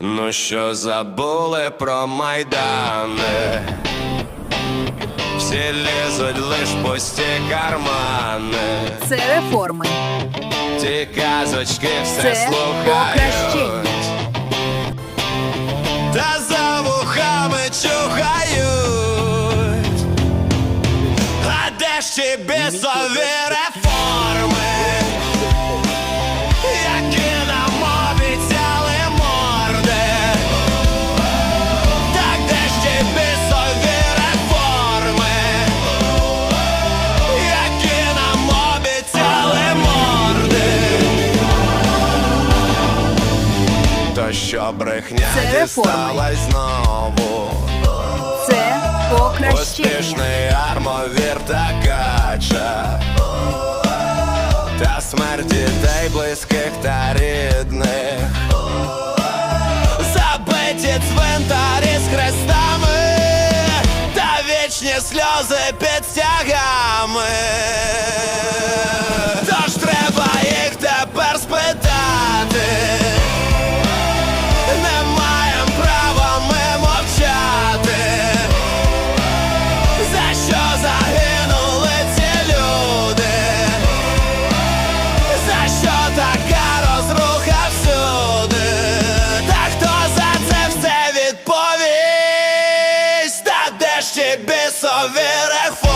Ну що забули про майдани? Всі лізуть лиш пусті кармани, Це реформи. ті казочки все Це слухають. Та за вухами чухають. А де ж ті бісові реформи? Що брехня Це дісталась знову. Це покращення. Успішний армовір та кача. Та смерть дітей близьких та рідних. Забиті цвинтарі з хрестами. Та вічні сльози під Ще без верех